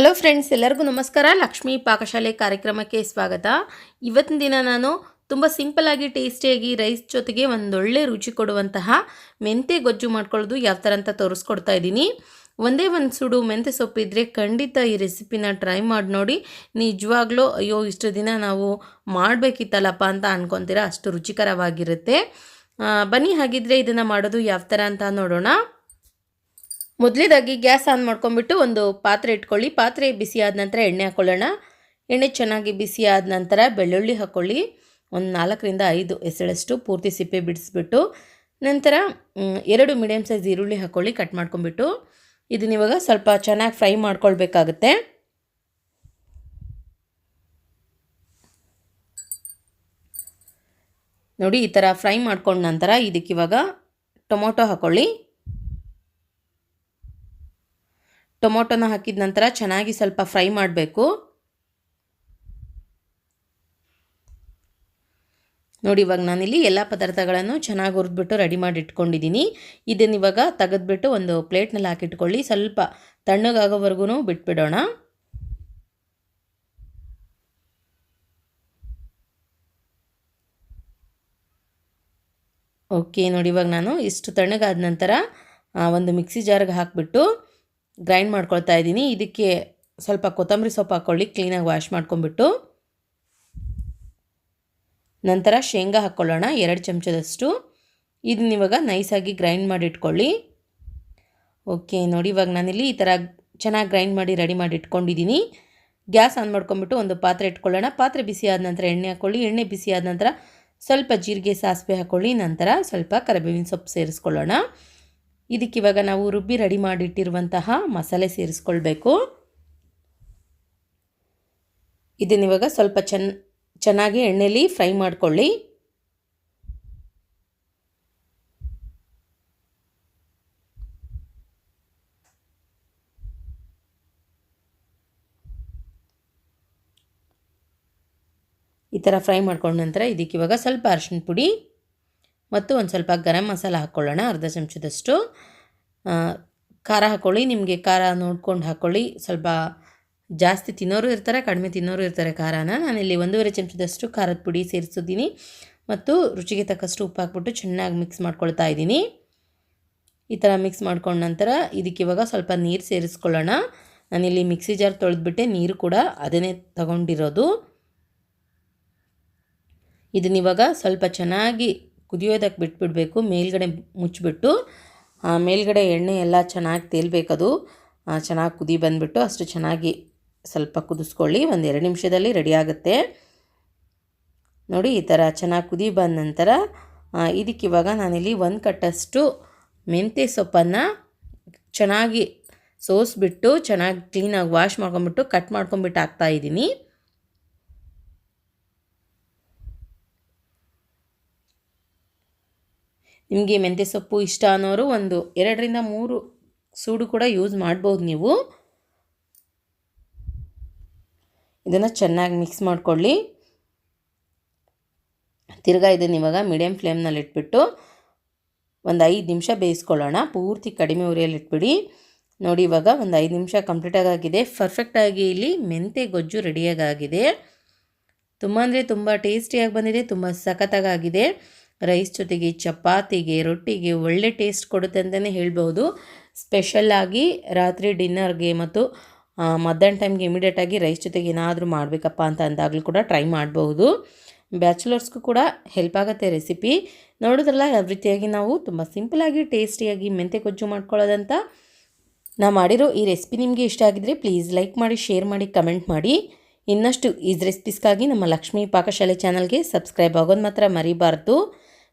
Hello friends ಎಲ್ಲರಿಗೂ ನಮಸ್ಕಾರ. ಲಕ್ಷ್ಮೀ ಪಾಕಶಾಲೆ ಕಾರ್ಯಕ್ರಮಕ್ಕೆ ಸ್ವಾಗತ. ಇವತ್ತಿನ ದಿನ ನಾನು ತುಂಬ ಸಿಂಪಲ್ಲಾಗಿ ಟೇಸ್ಟಿಯಾಗಿ ರೈಸ್ ಜೊತೆಗೆ ಒಂದೊಳ್ಳೆ ರುಚಿ ಕೊಡುವಂತಹ ಮೆಂತೆ ಗೊಜ್ಜು ಮಾಡ್ಕೊಳ್ಳೋದು ಯಾವ ಥರ ಅಂತ ತೋರಿಸ್ಕೊಡ್ತಾ ಇದ್ದೀನಿ. ಒಂದೇ ಒಂದು ಸುಡು ಮೆಂತೆ ಸೊಪ್ಪಿದ್ರೆ ಖಂಡಿತ ಈ ರೆಸಿಪಿನ ಟ್ರೈ ಮಾಡಿ ನೋಡಿ. ನಿಜವಾಗ್ಲೂ ಅಯ್ಯೋ, ಇಷ್ಟು ದಿನ ನಾವು ಮಾಡಬೇಕಿತ್ತಲ್ಲಪ್ಪ ಅಂತ ಅನ್ಕೊತೀರಾ, ಅಷ್ಟು ರುಚಿಕರವಾಗಿರುತ್ತೆ. ಬನ್ನಿ, ಹಾಗಿದ್ರೆ ಇದನ್ನು ಮಾಡೋದು ಯಾವ ಥರ ಅಂತ ನೋಡೋಣ. ಮೊದಲೇದಾಗಿ ಗ್ಯಾಸ್ ಆನ್ ಮಾಡ್ಕೊಂಬಿಟ್ಟು ಒಂದು ಪಾತ್ರೆ ಇಟ್ಕೊಳ್ಳಿ. ಪಾತ್ರೆ ಬಿಸಿ ಆದ ನಂತರ ಎಣ್ಣೆ ಹಾಕ್ಕೊಳ್ಳೋಣ ಎಣ್ಣೆ ಚೆನ್ನಾಗಿ ಬಿಸಿ ಆದ ನಂತರ ಬೆಳ್ಳುಳ್ಳಿ ಹಾಕ್ಕೊಳ್ಳಿ ಒಂದು ನಾಲ್ಕರಿಂದ ಐದು ಎಸಳಷ್ಟು ಪೂರ್ತಿ ಸಿಪ್ಪೆ ಬಿಡಿಸ್ಬಿಟ್ಟು ನಂತರ ಎರಡು ಮೀಡಿಯಮ್ ಸೈಜ್ ಈರುಳ್ಳಿ ಹಾಕ್ಕೊಳ್ಳಿ ಕಟ್ ಮಾಡ್ಕೊಂಬಿಟ್ಟು ಇದನ್ನ ಇವಾಗ ಸ್ವಲ್ಪ ಚೆನ್ನಾಗಿ ಫ್ರೈ ಮಾಡ್ಕೊಳ್ಬೇಕಾಗತ್ತೆ. ನೋಡಿ, ಈ ಥರ ಫ್ರೈ ಮಾಡ್ಕೊಂಡ ನಂತರ ಇದಕ್ಕಿವಾಗ ಟೊಮೊಟೊ ಹಾಕ್ಕೊಳ್ಳಿ ಟೊಮೊಟೊನ ಹಾಕಿದ ನಂತರ ಚೆನ್ನಾಗಿ ಸ್ವಲ್ಪ ಫ್ರೈ ಮಾಡಬೇಕು. ನೋಡಿ, ಇವಾಗ ನಾನಿಲ್ಲಿ ಎಲ್ಲ ಪದಾರ್ಥಗಳನ್ನು ಚೆನ್ನಾಗಿ ಹುರಿದ್ಬಿಟ್ಟು ರೆಡಿ ಮಾಡಿ ಇಟ್ಕೊಂಡಿದ್ದೀನಿ ಇದನ್ನು ಇವಾಗ ತೆಗೆದ್ಬಿಟ್ಟು ಒಂದು ಪ್ಲೇಟ್ನಲ್ಲಿ ಹಾಕಿಟ್ಕೊಳ್ಳಿ. ಸ್ವಲ್ಪ ತಣ್ಣಗಾಗೋವರೆಗೂ ಬಿಟ್ಬಿಡೋಣ. ಓಕೆ, ನೋಡಿ, ಇವಾಗ ನಾನು ಇಷ್ಟು ತಣ್ಣಗಾದ ನಂತರ ಒಂದು ಮಿಕ್ಸಿ ಜಾರ್ಗೆ ಹಾಕಿಬಿಟ್ಟು ಗ್ರೈಂಡ್ ಮಾಡ್ಕೊಳ್ತಾ ಇದ್ದೀನಿ. ಇದಕ್ಕೆ ಸ್ವಲ್ಪ ಕೊತ್ತಂಬರಿ ಸೊಪ್ಪು ಹಾಕ್ಕೊಳ್ಳಿ ಕ್ಲೀನಾಗಿ ವಾಶ್ ಮಾಡ್ಕೊಂಬಿಟ್ಟು ನಂತರ ಶೇಂಗಾ ಹಾಕ್ಕೊಳ್ಳೋಣ ಎರಡು ಚಮಚದಷ್ಟು. ಇದನ್ನ ಇವಾಗ ನೈಸಾಗಿ ಗ್ರೈಂಡ್ ಮಾಡಿ ಇಟ್ಕೊಳ್ಳಿ. ಓಕೆ ನೋಡಿ ಇವಾಗ ನಾನಿಲ್ಲಿ ಈ ಥರ ಚೆನ್ನಾಗಿ ಗ್ರೈಂಡ್ ಮಾಡಿ ರೆಡಿ ಮಾಡಿ ಇಟ್ಕೊಂಡಿದ್ದೀನಿ. ಗ್ಯಾಸ್ ಆನ್ ಮಾಡ್ಕೊಂಬಿಟ್ಟು ಒಂದು ಪಾತ್ರೆ ಇಟ್ಕೊಳ್ಳೋಣ. ಪಾತ್ರೆ ಬಿಸಿ ಆದ ನಂತರ ಎಣ್ಣೆ ಹಾಕ್ಕೊಳ್ಳಿ ಎಣ್ಣೆ ಬಿಸಿ ಆದ ನಂತರ ಸ್ವಲ್ಪ ಜೀರಿಗೆ ಸಾಸಿವೆ ಹಾಕ್ಕೊಳ್ಳಿ ನಂತರ ಸ್ವಲ್ಪ ಕರಿಬೇವಿನ ಸೊಪ್ಪು ಸೇರಿಸ್ಕೊಳ್ಳೋಣ. ಇದಕ್ಕಿವಾಗ ನಾವು ರುಬ್ಬಿ ರೆಡಿ ಮಾಡಿಟ್ಟಿರುವಂತಹ ಮಸಾಲೆ ಸೇರಿಸ್ಕೊಳ್ಬೇಕು. ಇದನ್ನಿವಾಗ ಸ್ವಲ್ಪ ಚೆನ್ನ ಚೆನ್ನಾಗಿ ಎಣ್ಣೆಯಲ್ಲಿ ಫ್ರೈ ಮಾಡಿಕೊಳ್ಳಿ. ಈ ಥರ ಫ್ರೈ ಮಾಡ್ಕೊಂಡ ನಂತರ ಇದಕ್ಕೆ ಇವಾಗ ಸ್ವಲ್ಪ ಅರಿಶಿನ ಪುಡಿ. ಮತ್ತು ಒಂದು ಸ್ವಲ್ಪ ಗರಂ ಮಸಾಲ ಹಾಕ್ಕೊಳ್ಳೋಣ, ಅರ್ಧ ಚಮಚದಷ್ಟು. ಖಾರ ಹಾಕ್ಕೊಳ್ಳಿ, ನಿಮಗೆ ಖಾರ ನೋಡ್ಕೊಂಡು ಹಾಕ್ಕೊಳ್ಳಿ. ಸ್ವಲ್ಪ ಜಾಸ್ತಿ ತಿನ್ನೋರು ಇರ್ತಾರೆ, ಕಡಿಮೆ ತಿನ್ನೋರು ಇರ್ತಾರೆ ಖಾರನ. ನಾನಿಲ್ಲಿ ಒಂದೂವರೆ ಚಮಚದಷ್ಟು ಖಾರದ ಪುಡಿ ಸೇರಿಸಿದ್ದೀನಿ ಮತ್ತು ರುಚಿಗೆ ತಕ್ಕಷ್ಟು ಉಪ್ಪು ಹಾಕ್ಬಿಟ್ಟು ಚೆನ್ನಾಗಿ ಮಿಕ್ಸ್ ಮಾಡ್ಕೊಳ್ತಾ ಇದ್ದೀನಿ. ಈ ಥರ ಮಿಕ್ಸ್ ಮಾಡ್ಕೊಂಡ ನಂತರ ಇದಕ್ಕೆ ಇವಾಗ ಸ್ವಲ್ಪ ನೀರು ಸೇರಿಸ್ಕೊಳ್ಳೋಣ. ನಾನಿಲ್ಲಿ ಮಿಕ್ಸಿ ಜಾರ್ ತೊಳೆದ್ಬಿಟ್ಟೆ, ನೀರು ಕೂಡ ಅದನ್ನೇ ತಗೊಂಡಿರೋದು. ಇದನ್ನಿವಾಗ ಸ್ವಲ್ಪ ಚೆನ್ನಾಗಿ ಕುದಿಯೋದಕ್ಕೆ ಬಿಟ್ಬಿಡಬೇಕು, ಮೇಲ್ಗಡೆ ಮುಚ್ಚಿಬಿಟ್ಟು ಮೇಲ್ಗಡೆ ಎಣ್ಣೆ ಎಲ್ಲ ಚೆನ್ನಾಗಿ ತೇಲ್ಬೇಕದು. ಚೆನ್ನಾಗಿ ಕುದಿ ಬಂದುಬಿಟ್ಟು ಅಷ್ಟು ಚೆನ್ನಾಗಿ ಸ್ವಲ್ಪ ಕುದಿಸ್ಕೊಳ್ಳಿ, ಒಂದು ಎರಡು ನಿಮಿಷದಲ್ಲಿ ರೆಡಿ ಆಗುತ್ತೆ. ನೋಡಿ, ಈ ಥರ ಚೆನ್ನಾಗಿ ಕುದಿ ಬಂದ ನಂತರ ಇದಕ್ಕಿವಾಗ ನಾನಿಲ್ಲಿ ಒಂದು ಕಟ್ಟಷ್ಟು ಮೆಂತ್ಯ ಸೊಪ್ಪನ್ನು ಚೆನ್ನಾಗಿ ಸೋಸ್ಬಿಟ್ಟು, ಚೆನ್ನಾಗಿ ಕ್ಲೀನಾಗಿ ವಾಶ್ ಮಾಡ್ಕೊಂಬಿಟ್ಟು ಕಟ್ ಮಾಡ್ಕೊಂಬಿಟ್ಟು ಹಾಕ್ತಾಯಿದ್ದೀನಿ ನಿಮಗೆ ಮೆಂತ್ಯ ಸೊಪ್ಪು ಇಷ್ಟ ಅನ್ನೋರು ಒಂದು ಎರಡರಿಂದ ಮೂರು ಸೂಡು ಕೂಡ ಯೂಸ್ ಮಾಡ್ಬೋದು ನೀವು. ಇದನ್ನು ಚೆನ್ನಾಗಿ ಮಿಕ್ಸ್ ಮಾಡ್ಕೊಳ್ಳಿ. ತಿರ್ಗಾ ಇದನ್ನು ಇವಾಗ ಮೀಡಿಯಮ್ ಫ್ಲೇಮ್ನಲ್ಲಿ ಇಟ್ಬಿಟ್ಟು ಒಂದು ಐದು ನಿಮಿಷ ಬೇಯಿಸ್ಕೊಳ್ಳೋಣ. ಪೂರ್ತಿ ಕಡಿಮೆ ಉರಿಯಲ್ಲಿ ಇಟ್ಬಿಡಿ. ನೋಡಿ ಇವಾಗ ಒಂದು ಐದು ನಿಮಿಷ ಕಂಪ್ಲೀಟಾಗಿ ಆಗಿದೆ ಪರ್ಫೆಕ್ಟಾಗಿ ಇಲ್ಲಿ ಮೆಂತೆ ಗೊಜ್ಜು ರೆಡಿಯಾಗಿದೆ ತುಂಬ ಅಂದರೆ ತುಂಬ ಟೇಸ್ಟಿಯಾಗಿ ಬಂದಿದೆ, ತುಂಬ ಸಖತ್ತಾಗಿದೆ ರೈಸ್ ಜೊತೆಗೆ ಚಪಾತಿಗೆ, ರೊಟ್ಟಿಗೆ ಒಳ್ಳೆ ಟೇಸ್ಟ್ ಕೊಡುತ್ತೆ ಅಂತಲೇ ಹೇಳ್ಬೋದು. ಸ್ಪೆಷಲ್ಲಾಗಿ ರಾತ್ರಿ ಡಿನ್ನರ್ಗೆ ಮತ್ತು ಮಧ್ಯಾಹ್ನ ಟೈಮ್ಗೆ ಇಮಿಡಿಯೇಟಾಗಿ ರೈಸ್ ಜೊತೆಗೆ ಏನಾದರೂ ಮಾಡಬೇಕಪ್ಪ ಅಂತ ಅಂದಾಗಲೂ ಕೂಡ ಟ್ರೈ ಮಾಡ್ಬೋದು. ಬ್ಯಾಚುಲರ್ಸ್ಗೂ ಕೂಡ ಹೆಲ್ಪ್ ಆಗುತ್ತೆ ರೆಸಿಪಿ ನೋಡಿದ್ರಲ್ಲ, ಯಾವ ರೀತಿಯಾಗಿ ನಾವು ತುಂಬ ಸಿಂಪಲಾಗಿ ಟೇಸ್ಟಿಯಾಗಿ ಮೆಂತೆ ಗೊಜ್ಜು ಮಾಡ್ಕೊಳ್ಳೋದಂತ ನಾ ಮಾಡಿರೋ ಈ ರೆಸಿಪಿ ನಿಮಗೆ ಇಷ್ಟ ಆಗಿದ್ರೆ ಪ್ಲೀಸ್ ಲೈಕ್ ಮಾಡಿ ಶೇರ್ ಮಾಡಿ ಕಮೆಂಟ್ ಮಾಡಿ. ಇನ್ನಷ್ಟು ಈಸ್ ರೆಸಿಪೀಸ್ಗಾಗಿ ನಮ್ಮ ಲಕ್ಷ್ಮೀ ಪಾಕಶಾಲೆ ಚಾನಲ್ಗೆ ಸಬ್ಸ್ಕ್ರೈಬ್ ಆಗೋದು ಮಾತ್ರ ಮರಿಬಾರ್ದು.